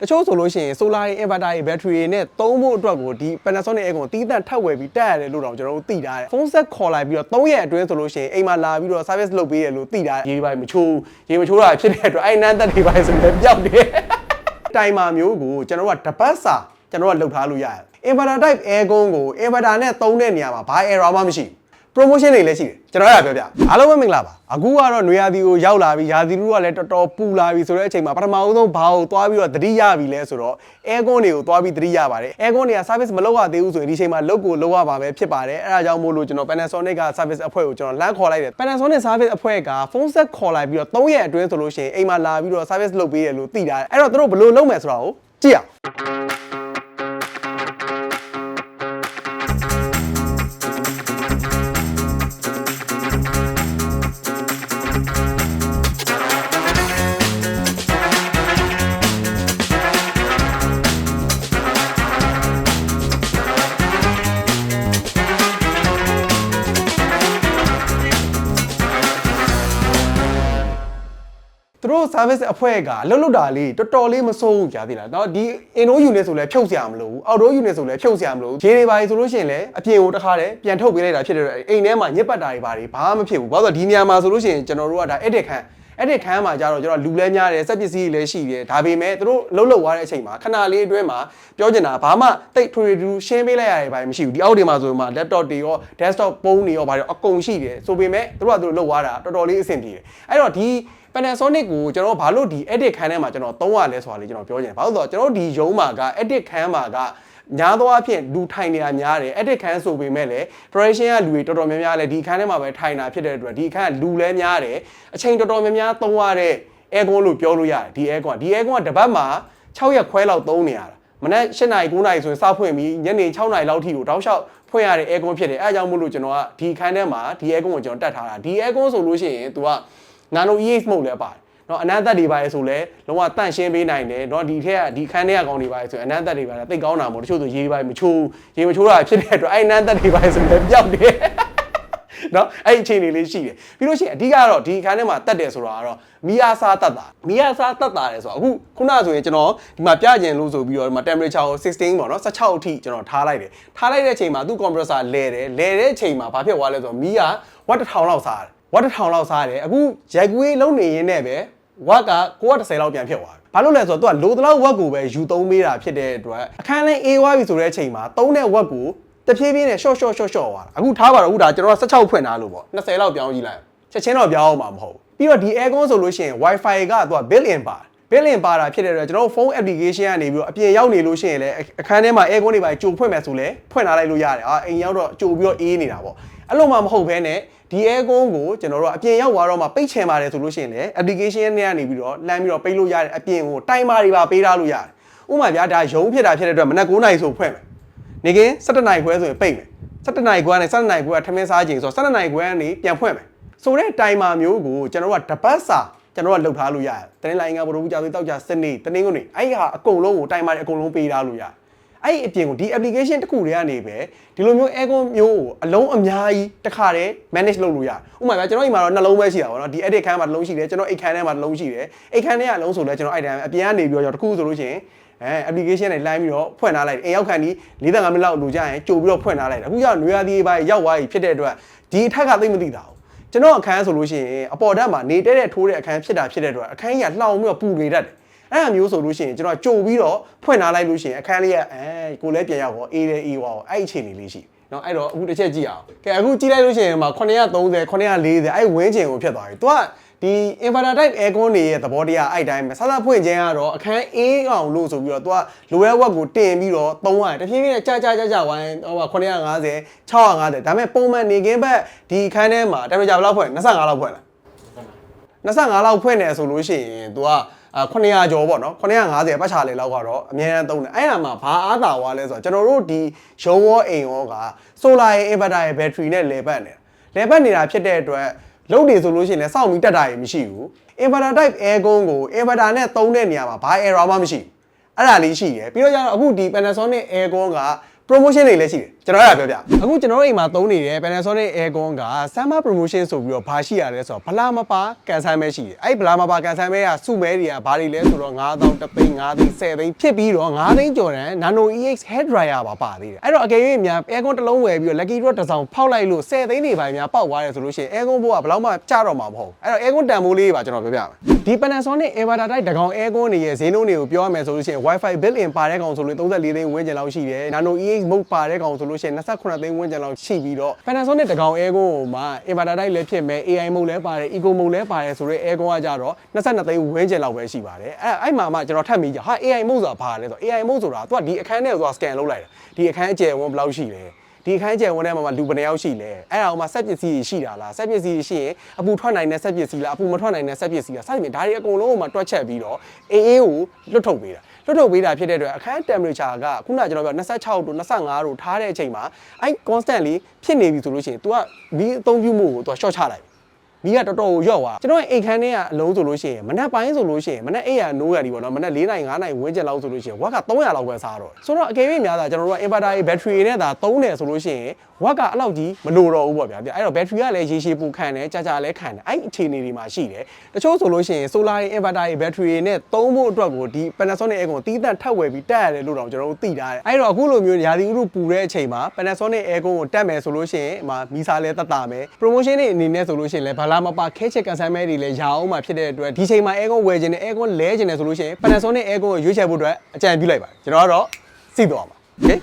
တချို့ဆိုလို့ရှိရင် solar ရဲ့ inverter ရဲ့ battery တွေနဲ့သုံးဖို့အတွက်ကိုဒီ Panasonic aircon ကိုတီးသန့်ထပ်ဝယ်ပြီးတက်ရတယ်လို့တော့ကျွန်တော်တို့သိထားတယ်ဖုန်းဆက်ခေါ်လိုက်ပြီးတော့3ရက်အတွင်းဆိုလို့ရှိရင်အိမ်မှာလာပြီးတော့ service လုပ်ပေးရလို့သိထားတယ်ရေးပိုင်းမချိုးရေမချိုးတာဖြစ်တဲ့အတွက်အဲ့နန်းသက်တွေပိုင်းဆိုလည်းပျောက်တယ်တိုင်မာမျိုးကိုကျွန်တော်တို့ကတပတ်စာကျွန်တော်တို့ကလှုပ်ထားလို့ရတယ် inverter type aircon ကို inverter နဲ့သုံးတဲ့နေရာမှာဘာ error မှမရှိဘူး promotion တွေလည်းရှိတယ်ကျွန်တော်ရပြောပြအားလုံးပဲမင်္ဂလာပါအခုကတော့နွေရာသီကိုရောက်လာပြီရာသီလူကလည်းတော်တော်ပူလာပြီဆိုတဲ့အချိန်မှာပထမအဆုံးဘာကိုသွားပြီးတော့သတိရပြီလဲဆိုတော့ aircon တွေကိုသွားပြီးသတိရပါတယ် aircon တွေက service မလုပ်ရသေးဘူးဆိုရင်ဒီအချိန်မှာလုပ်ကိုလုပ်ရပါပဲဖြစ်ပါတယ်အဲဒါကြောင့်မို့လို့ကျွန်တော် Panasonic က service အဖွဲ့ကိုကျွန်တော်လမ်းခေါ်လိုက်တယ် Panasonic service အဖွဲ့ကဖုန်းဆက်ခေါ်လိုက်ပြီးတော့3ရက်အတွင်းဆိုလို့ရှိရင်အိမ်မှာလာပြီးတော့ service လုပ်ပေးရလို့သိတာအဲ့တော့သူတို့ဘယ်လိုလုပ်မယ်ဆိုတာကိုကြည့်အောင် သူတို့ service အဖွဲ့ကအလုပ်လုပ်တာလေးတော်တော်လေးမစိုးဘူးကြာသေးလား။တော့ဒီ indoor unit ဆိုလည်းဖြုတ်စရာမလိုဘူး။ outdoor unit ဆိုလည်းဖြုတ်စရာမလိုဘူး။ခြေတွေပါဆိုလို့ရှိရင်လည်းအပြင်ကိုတစ်ခါတည်းပြန်ထုတ်ပေးလိုက်တာဖြစ်တဲ့အတွက်အိမ်ထဲမှာညစ်ပတ်တာတွေပါတွေဘာမှမဖြစ်ဘူး။ဘာလို့လဲဆိုတော့ဒီနေရာမှာဆိုလို့ရှိရင်ကျွန်တော်တို့ကဒါ edit ခန်း edit ခန်းမှာကြတော့ကျွန်တော်လူလဲများတယ်စက်ပစ္စည်းတွေလည်းရှိတယ်ဒါပေမဲ့သူတို့လှုပ်လှုပ်သွားတဲ့အချိန်မှာခဏလေးအတွင်းမှာပြောချင်တာဘာမှတိတ်ထွေထွေတူရှင်းပေးလိုက်ရတယ်ဘာမှမရှိဘူးဒီအောက်တွေမှာဆိုရင်မှ laptop တွေရော desktop ပုံးတွေရောဘာတွေအကုန်ရှိတယ်ဆိုပေမဲ့သူတို့ကသူတို့လှုပ်သွားတာတော်တော်လေးအဆင်ပြေတယ်အဲ့တော့ဒီ Panasonic ကိုကျွန်တော်ဘာလို့ဒီ edit ခန်းထဲမှာကျွန်တော်သုံးရလဲဆိုတာလေးကျွန်တော်ပြောချင်တယ်ဘာလို့လဲဆိုတော့ကျွန်တော်ဒီရုံးမှာက edit ခန်းမှာကညာသောအဖြစ်လူထိုင်နေတာများတယ် edit ခန်းဆိုပေမဲ့လည်း production ကလူတွေတော်တော်များများလည်းဒီခန်းထဲမှာပဲထိုင်တာဖြစ်တဲ့အတွက်ဒီခန်းကလူလည်းများတယ်အချိန်တော်တော်များများသုံးရတဲ့ aircon လို့ပြောလို့ရတယ်ဒီ aircon ကဒီ aircon ကတစ်ပတ်မှာ6ရက်ခွဲလောက်သုံးနေရတာမနက်7နာရီ9နာရီဆိုရင်စဖွင့်ပြီးညနေ6နာရီလောက်ထိကိုတောက်လျှောက်ဖွင့်ရတဲ့ aircon ဖြစ်တယ်အဲအကြောင်းမို့လို့ကျွန်တော်ကဒီခန်းထဲမှာဒီ aircon ကိုကျွန်တော်တက်ထားတာဒီ aircon ဆိုလို့ရှိရင် तू က nano EH mode လည်းပါတယ်เนาะအနံ့သက်တွေပါလေဆိုလဲလုံးဝတန့်ရှင်းပေးနိုင်တယ်เนาะဒီထက်ကဒီခန်းထဲကကောင်းတွေပါလေဆိုရင်အနံ့သက်တွေပါလေသိကောင်းတာမဟုတ်တချို့ဆိုရေးပါမချိုးရေမချိုးတာဖြစ်တဲ့အတွက်အဲ့အနံ့သက်တွေပါလေဆိုလဲပျောက်တယ် เนาะအဲ့အခြေအနေလေးရှိတယ်ပြီးလို့ရှိရင်အဓိကတော့ဒီခန်းထဲမှာတက်တယ်ဆိုတာကတော့မီယာစာတက်တာမီယာစာတက်တာတယ်ဆိုတော့အခုခုနဆိုရင်ကျွန်တော်ဒီမှာပြကျင်လို့ဆိုပြီးတော့ဒီမှာ temperature ကို16ပေါ့เนาะ16အထိကျွန်တော်ထားလိုက်တယ်ထားလိုက်တဲ့အချိန်မှာသူ့ compressor လဲတယ်လဲတဲ့အချိန်မှာဘာဖြစ်သွားလဲဆိုတော့မီယာဝတ်တစ်ထောင်လောက်စားတယ် ဝတ်တစ်ထောင်လောက်စားတယ်အခုရိုက်ကွေးလုံးနေရင်းနဲ့ပဲဝက်က930လောက်ပြန်ဖြစ်သွားတယ်ဘာလို့လဲဆိုတော့သူကလိုတလောက်ဝက်ကိုပဲယူသုံးပေးတာဖြစ်တဲ့အတွက်အခန်းလေးအေးသွားပြီဆိုတဲ့အချိန်မှာသုံးတဲ့ဝက်ကိုတဖြည်းဖြည်းနဲ့ short short short short သွားတာအခုထားပါတော့အခုဒါကျွန်တော်က16ဖွင့်ထားလို့ပေါ့20လောက်ပြောင်းကြည့်လိုက်ချက်ချင်းတော့ပြောင်းအောင်မှာမဟုတ်ဘူးပြီးတော့ဒီ aircon ဆိုလို့ရှိရင် wifi ကသူက built in ပါတယ် built in ပါတာဖြစ်တဲ့အတွက်ကျွန်တော်တို့ဖုန်း application ကနေပြီးတော့အပြင်ရောက်နေလို့ရှိရင်လည်းအခန်းထဲမှာ aircon တွေပါကြိုဖွင့်မယ်ဆိုလဲဖွင့်လာလိုက်လို့ရတယ်အာအိမ်ရောက်တော့ကြိုပြီးတော့အေးနေတာပေါ့အဲ့လိုမှမဟုတ်ဘဲနဲ့ဒီ aircon ကိုကျွန်တော်တို့အပြင်ရောက်သွားတော့မှပိတ်ချင်ပါတယ်ဆိုလို့ရှိရင်လည်း application နဲ့ကနေပြီးတော့လှမ်းပြီးတော့ပိတ်လို့ရတယ်အပြင်ကို timer တွေပါပေးထားလို့ရတယ်ဥပမာဗျာဒါရုံးဖြစ်တာဖြစ်တဲ့အတွက်မနက်9:00နာရီဆိုဖွင့်မယ်နေကင်း7:00နာရီခွဲဆိုရင်ပိတ်မယ်7:00နာရီခွဲကနေ7:00နာရီခွဲကထမင်းစားချိန်ဆိုတော့7:00နာရီခွဲကနေပြန်ဖွင့်မယ်ဆိုတဲ့ timer မျိုးကိုကျွန်တော်တို့ကတပတ်စာ ကျွန်တော်ကလှုပ်ထားလို့ရတယ်။တင်းလိုင်းကဘရိုဘူးကြောက်ပြီးတောက်ကြစနေတနင်္ဂနွေအဲ့ဒီဟာအကုန်လုံးကိုတိုင်မာတွေအကုန်လုံးပေးထားလို့ရတယ်။အဲ့ဒီအပြင်ကိုဒီ application တစ်ခုတည်းကနေပဲဒီလိုမျိုး aircon မျိုးကိုအလုံးအများကြီးတစ်ခါတည်း manage လုပ်လို့ရတယ်။ဥပမာဗျာကျွန်တော်အိမ်မှာတော့နှလုံးပဲရှိတာပေါ့နော်။ဒီ edit ခန်းမှာတစ်လုံးရှိတယ်ကျွန်တော်အိတ်ခန်းထဲမှာတစ်လုံးရှိတယ်။အိတ်ခန်းထဲကအလုံးဆိုလဲကျွန်တော်အဲ့တိုင်းအပြင်ကနေပြီးတော့တစ်ခုဆိုလို့ရှိရင်အဲ application နဲ့ line ပြီးတော့ဖွင့်ထားလိုက်တယ်အိမ်ရောက်ခန်းဒီ45မိနစ်လောက်လိုကြရင်ကြိုပြီးတော့ဖွင့်ထားလိုက်တယ်အခုကျတော့နွေရာသီပဲရောက်သွားပြီဖြစ်တဲ့အတွက်ဒီအထက်ကသိမသိတာဘူး ကျွန်တော်အခန်းဆိုလို့ရှိရင်အပေါ်ဓာတ်မှာနေတဲ့တဲ့ထိုးတဲ့အခန်းဖြစ်တာဖြစ်တဲ့အတွက်အခန်းကြီးကလှောင်ပြီးတော့ပူနေတတ်တယ်အဲ့အမျိုးဆိုလို့ရှိရင်ကျွန်တော်ကြိုပြီးတော့ဖွင့်ထားလိုက်လို့ရှိရင်အခန်းလေးကအဲကိုလည်းပြန်ရောက်တော့အေးတယ်အေးဝါတော့အဲ့အခြေအနေလေးရှိနော်အဲ့တော့အခုတစ်ချက်ကြည့်အောင်ကဲအခုကြည့်လိုက်လို့ရှိရင်မှာ930 940အဲ့ဝင်းချင်ကိုဖြတ်သွားပြီ तू က ဒီ inverter type aircon တွေရဲ့သဘောတရားအဲ့တိုင်းပဲဆဆဖွင့်ခြင်းကတော့အခန်းအေးအောင်လို့ဆိုပြီးတော့ तू ကလိုရဲဝက်ကိုတင်ပြီးတော့သုံးရတယ်တဖြည်းဖြည်းနဲ့ကြာကြာကြာကြာဝိုင်းဟို950 650ဒါပေမဲ့ပုံမှန်နေကင်းဘက်ဒီအခန်းထဲမှာ temperature ဘယ်လောက်ဖွင့်25လောက်ဖွင့်လား25လောက်ဖွင့်တယ်ဆိုလို့ရှိရင် तू ကအာ900ကျော်ပေါ့နော်950ပတ်ချာလေလောက်ကတော့အများအားသုံးတယ်အဲ့ဒါမှာဘာအားသာွားလဲဆိုတော့ကျွန်တော်တို့ဒီရုံရောအိမ်ရောက solar ရဲ့ inverter ရဲ့ battery နဲ့လေပတ်နေတာလေပတ်နေတာဖြစ်တဲ့အတွက် လုံးနေဆိုလို့ရှိရင်လည်းစောင့်ပြီးတက်တာရင်မရှိဘူး inverter type aircon ကို inverter နဲ့သုံးတဲ့နေရာမှာဘာ error မှမရှိဘူးအဲ့ဒါလေးရှိတယ်ပြီးတော့ကျတော့အခုဒီ Panasonic aircon က promotion တွေလည်းရှိတယ်ကျွန်တော်အဲ့ဒါပြောပြအခုကျွန်တော်တို့အိမ်မှာသုံးနေတဲ့ Panasonic Aircon က Summer Promotion ဆိုပြီးတော့ဘာရှိရလဲဆိုတော့ဗလာမပါကန်ဆန်းမဲရှိတယ်အဲ့ဗလာမပါကန်ဆန်းမဲကစုမဲတွေကဘာတွေလဲဆိုတော့9000တသိန်း9သိန်း10သိန်းဖြစ်ပြီးတော့9သိန်းကျော်တန်း Nano EX Hair Dryer ပါပါသေးတယ်အဲ့တော့အကယ်၍များ Aircon တစ်လုံးဝယ်ပြီးတော့ Lucky Draw တစ်စောင်ဖောက်လိုက်လို့10သိန်းတွေပါများပေါက်သွားတယ်ဆိုလို့ရှိရင် Aircon ဘိုးကဘယ်တော့မှကျတော့မှာမဟုတ်ဘူးအဲ့တော့ Aircon တန်ဖိုးလေးပါကျွန်တော်ပြောပြမယ်ဒီ Panasonic Evertime တကောင် Aircon တွေရဲ့ဈေးနှုန်းတွေကိုပြောရမယ်ဆိုလို့ရှိရင် Wi-Fi built-in ပါတဲ့ကောင်ဆိုလို့34သိန်းဝန်းကျင်လောက်ရှိတယ် Nano EX mode ပါတဲ့ကောင်ဆိုလို့ရှိရင်28သိန်းဝန်းကျင်လောက်ရှိပြီးတော့ Panasonic တကောင် Aircon ကိုမှ Evertime လည်းဖြစ်မယ် AI mode လည်းပါတယ် Eco mode လည်းပါတယ်ဆိုတော့ Aircon ကကြတော့22သိန်းဝန်းကျင်လောက်ပဲရှိပါတယ်အဲ့အဲ့မှာမှကျွန်တော်ထပ်မိကြဟာ AI mode ဆိုတာဘာလဲဆိုတော့ AI mode ဆိုတာသူကဒီအခန်းထဲကိုသူက scan လုပ်လိုက်တာဒီအခန်းအကျယ်ဝန်းဘယ်လောက်ရှိလဲဒီအခန်းကျယ်ဝန်းထဲမှာလူဘယ်နှယောက်ရှိလဲအဲ့ဒါအောင်မှစက်ပစ္စည်းတွေရှိတာလားစက်ပစ္စည်းတွေရှိရင်အပူထွက်နိုင်တဲ့စက်ပစ္စည်းလားအပူမထွက်နိုင်တဲ့စက်ပစ္စည်းလားစသဖြင့်ဒါတွေအကုန်လုံးကိုမှတွက်ချက်ပြီးတော့အေးအေးကိုလွတ်ထုတ်ပေးတာ လွတ်ထုတ်ပေးတာဖြစ်တဲ့အတွက်အခန်း temperature ကခုနကကျွန်တော်ပြော26တို့25တို့ထားတဲ့အချိန်မှာအဲ့ constantly ဖြစ်နေပြီဆိုလို့ရှိရင် तू ကမီးအသုံးပြုမှုကို तू က short ချလိုက်ပြီ မီးကတော်တော်ကိုရော့သွားကျွန်တော်အိမ်ခန်းထဲကအလုံးဆိုလို့ရှိရင်မနက်ပိုင်းဆိုလို့ရှိရင်မနက်အိမ်ရနိုးရဒီပေါ့နော်မနက်၄နိုင်၅နိုင်ဝန်းကျင်လောက်ဆိုလို့ရှိရင်ဝက်က300လောက်ပဲစားတော့တယ်ဆိုတော့အကယ်၍များတာကျွန်တော်တို့က inverter ရဲ့ battery နဲ့သာသုံးတယ်ဆိုလို့ရှိရင်ဝက်ကအဲ့လောက်ကြီးမလိုတော့ဘူးပေါ့ဗျာအဲ့တော့ battery ကလည်းရေရှည်ပူခံတယ်ကြာကြာလည်းခံတယ်အဲ့အခြေအနေတွေမှာရှိတယ်တချို့ဆိုလို့ရှိရင် solar ရဲ့ inverter ရဲ့ battery နဲ့သုံးဖို့အတွက်ကိုဒီ Panasonic Aircon တီးတန့်ထပ်ဝယ်ပြီးတက်ရတယ်လို့တော့ကျွန်တော်တို့သိထားတယ်အဲ့တော့အခုလိုမျိုးရာသီဥတုပူတဲ့အချိန်မှာ Panasonic Aircon ကိုတက်မယ်ဆိုလို့ရှိရင်ဒီမှာမီးစားလဲတက်တာမယ် promotion တွေအနေနဲ့ဆိုလို့ရှိရင်လည်းဘာလာမပါခဲချက်ကန်ဆယ်မဲတွေလည်းရအောင်မှာဖြစ်တဲ့အတွက်ဒီချိန်မှာ Aircon ဝယ်ခြင်းနဲ့ Aircon လဲခြင်းနဲ့ဆိုလို့ရှိရင် Panasonic Aircon ကိုရွေးချယ်ဖို့အတွက်အကြံပြုလိုက်ပါတယ်ကျွန်တော်ကတော့စီးသွားပါ okay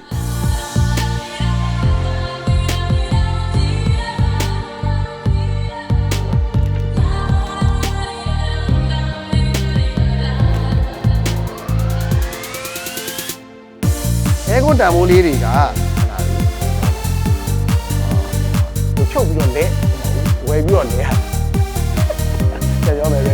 အဲကွန်တန်မိုးလေးတွေကခဏလေးဟိုဖြုတ်ပြီးတော့လဲ ဝယ်ပြီးတော့လဲရပြန်ပြောမယ်